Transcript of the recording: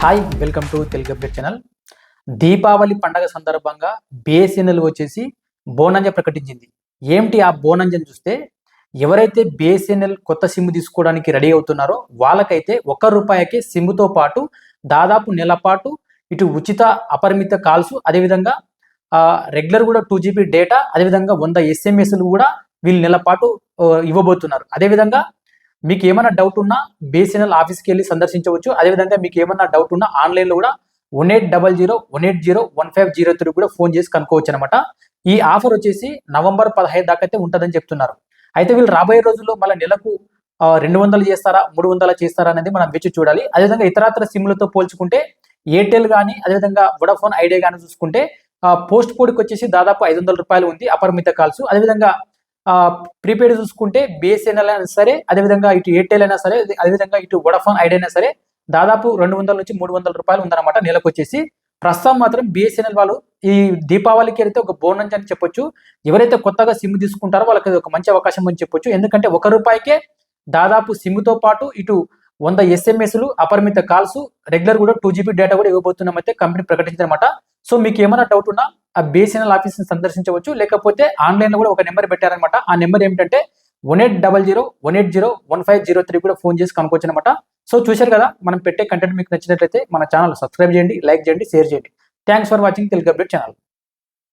Hi welcome to Telugu update channel Deepavali పండగ సందర్భంగా BSNL వచ్చేసి బోనంజ ప్రకటించింది. ఏమిటి ఆ బోనంజని చూస్తే ఎవరైతే బిఎస్ఎన్ఎల్ కొత్త సిమ్ తీసుకోవడానికి రెడీ అవుతున్నారో వాళ్ళకైతే ఒక్క రూపాయికి సిమ్తో పాటు దాదాపు నెల పాటు ఇటు ఉచిత అపరిమిత కాల్స్ అదేవిధంగా రెగ్యులర్ కూడా టూ జీబీ డేటా అదేవిధంగా వంద ఎస్ఎంఎస్లు కూడా వీళ్ళు నెల పాటు ఇవ్వబోతున్నారు. అదేవిధంగా మీకు ఏమైనా డౌట్ ఉన్నా బిఎస్ఎన్ఎల్ ఆఫీస్కి వెళ్ళి సందర్శించవచ్చు. అదేవిధంగా మీకు ఏమైనా డౌట్ ఉన్నా ఆన్లైన్లో కూడా one eight double zero one eight zero one five zero three కూడా ఫోన్ చేసి కనుక్కోవచ్చు అనమాట ఈ ఆఫర్ వచ్చేసి నవంబర్ పదహైదు దాకా అయితే ఉంటుందని చెప్తున్నారు. అయితే వీళ్ళు రాబోయే రోజుల్లో మళ్ళీ నెలకు రెండు వందలు చేస్తారా మూడు వందలు చేస్తారా అనేది మనం వేచి చూడాలి. అదేవిధంగా ఇతరత్ర సిమ్లతో పోల్చుకుంటే ఎయిర్టెల్ కానీ అదేవిధంగా వొడాఫోన్ ఐడియా కానీ చూసుకుంటే పోస్ట్ పోడ్కి వచ్చేసి దాదాపు ఐదు వందల రూపాయలు ఉంది అపరిమిత కాల్స్. అదేవిధంగా ప్రీపెయిడ్ చూసుకుంటే బిఎస్ఎన్ఎల్ అయినా సరే అదేవిధంగా ఇటు ఎయిర్టెల్ అయినా సరే అదే- అదేవిధంగా ఇటు వొడాఫోన్ ఐడియా అయినా సరే దాదాపు రెండు వందల నుంచి మూడు వందల రూపాయలు ఉందన్నమాట నెలకు వచ్చేసి. ప్రస్తుతం మాత్రం బిఎస్ఎన్ఎల్ వాళ్ళు ఈ దీపావళికి అయితే ఒక బోనస్ అని చెప్పొచ్చు ఎవరైతే కొత్తగా సిమ్ తీసుకుంటారో వాళ్ళకి ఒక మంచి అవకాశం అని చెప్పొచ్చు. ఎందుకంటే ఒక రూపాయికే దాదాపు సిమ్తో పాటు ఇటు వంద ఎస్ఎంఎస్లు అపరిమిత కాల్స్ రెగ్యులర్ కూడా టూ జీబీ డేటా కూడా ఇవ్వబోతున్నామైతే కంపెనీ ప్రకటించారన్నమాట సో మీకు ఏమైనా డౌట్ ఉన్నా ఆ బిఎస్ఎన్ఎల్ ఆఫీస్ని సందర్శించవచ్చు. లేకపోతే ఆన్లైన్లో కూడా ఒక నెంబర్ పెట్టారనమాట. ఆ నెంబర్ ఏమిటంటే one eight double zero one eight zero one five zero three కూడా ఫోన్ చేసి కనుక్కోవచ్చు అనమాట సో చూశారు కదా మనం పెట్టే కంటెంట్ మీకు నచ్చినట్లయితే మన ఛానల్ సబ్స్క్రైబ్ చేయండి లైక్ చేయండి షేర్ చేయండి. Thanks for watching Telugu update channel